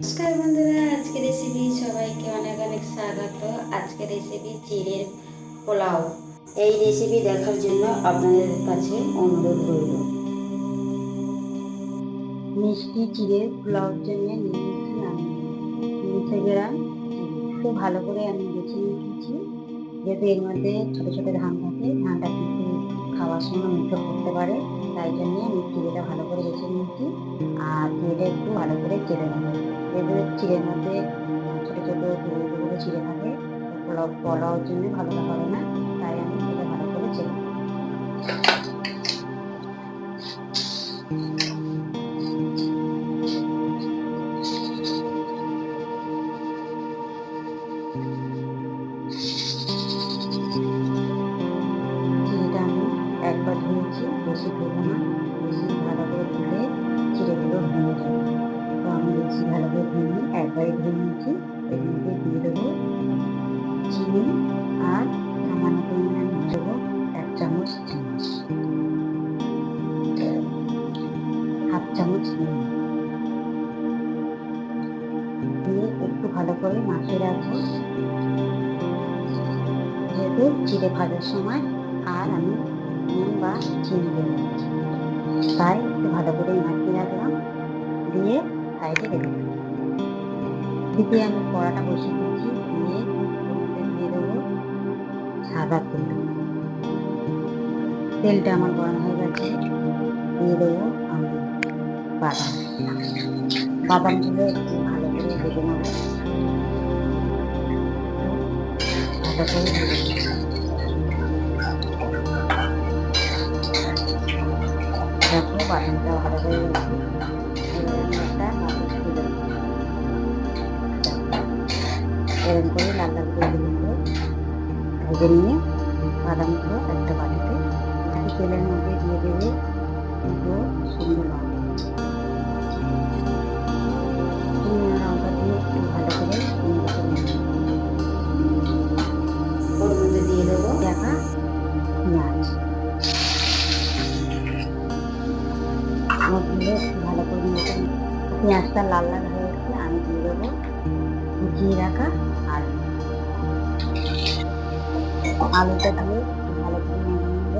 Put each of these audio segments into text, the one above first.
নমস্কার বন্ধুরা আজকে রেসিপি সবাইকে অনেক অনেক স্বাগত। আজকে রেসিপি চিড়ের পোলাও। এই রেসিপি দেখার জন্য আপনাদের কাছে অনুরোধ রইল। মিষ্টি চিড়ের পোলাওর জন্য নিয়েছি গ্রাম তো ভালো করে আমি বেছে নিয়েছি যেহেতু এর মধ্যে ছোটো ছোটো ধান থাকে। ধানটা কিন্তু খাওয়ার সময় মুখে পড়তে পারে, তাই জন্য আমি চিড়েটা ভালো করে বেছে নিয়েছি। আর চিড়েটা একটু ভালো করে চেড়ে নেব। চিড়ের মধ্যে ছোটো ছোটো টুকরো চিড়ে থাকে পোলাও পোলাওর জন্য ভালো হবে না, তাই আমি সেটা ভালো করে আমি একবার ধুয়েছি, বেশি ধুবো না, বেশি ভালো করে ধুলে চিড়েগুলো ভেঙে যাবে। ভালো করে ধুয়ে একবারে ধুয়ে নিয়েছি। এর মধ্যে দিয়ে দেবো চিনি আর সামান্য পরিমাণে দিয়ে দেবো এক চামচ চিনি হাফ চামচ দিয়ে একটু ভালো করে মাখিয়ে রাখব। যেহেতু চিড়ে ভাজার সময় আর আমি নুন বা চিনি দেবো তাই একটু ভালো করে মাখিয়ে রাখলাম। দিয়ে সাইডে রেখে দিকে আমি কড়াটা বসিয়ে দিচ্ছি। দিয়ে দিয়ে দেবো সাদা তেল। তেলটা আমার গরম হয়ে গেছে। দিয়ে দেবো আমি বাদাম। বাদামগুলো একটু ভালো করে ভেজে নেব। করে ভেজে। দেখো বাদামটা ভালো করে এরকম করে লাল লাল করে দিলে ভেজে নিয়ে বাদামগুলো একটা বাটিতে একটু তেলের মধ্যে দিয়ে দেবে দুটো শুকনো লঙ্কা। একটু ভালো করে ওর মধ্যে দিয়ে দেবো দেখা পেঁয়াজ। দিয়ে ভালো করে পেঁয়াজটা লাল লাল হয়ে গেছে আমি দিয়ে দেবো কুচিয়ে রাখা আলুটা দিয়ে ভালো করে নেড়ে নেব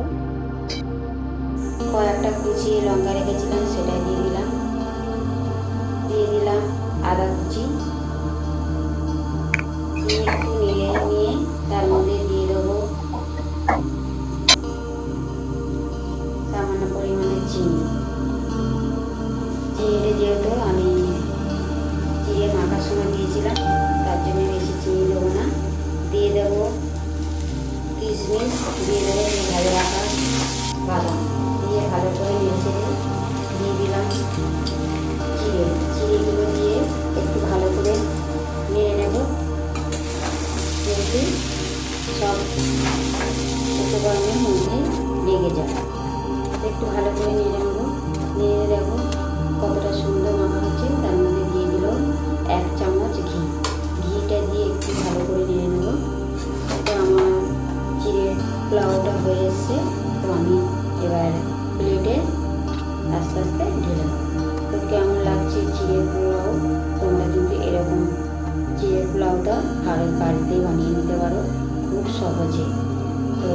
কয়েকটা কুচিয়ে লঙ্কা রেখেছিলাম সেটা দিয়ে দিলাম। দিয়ে দিলাম আদা কুচি। দিয়ে একটু নেড়ে নিয়ে তার মধ্যে দিয়ে দেবো সামান্য পরিমাণে চিনি। চিনিটা যেহেতু আমি চিড়ে মাখার সময় দিয়েছিলাম, তার জন্য বেশি চিনি দেবো না। দিয়ে দেবো কিশমিশ দিয়ে রাখা দিয়ে ভালো করে দিলাম দিয়ে একটু ভালো করে নেড়ে নেব। যেহেতু সব লেগে একটু ভালো করে দেখো কতটা সুন্দর পোলাওটা হয়ে এসছে, তো আমি এবার প্লেটে আস্তে আস্তে ঢেলে তো কেমন লাগছে চিড়ে পোলাও? তোমরা কিন্তু এরকম চিড়ে পোলাওটা ভালো বাড়িতেই বানিয়ে নিতে পারো, খুব সহজে। তো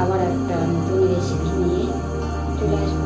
আবার একটা নতুন রেসিপি নিয়ে চলে আসব।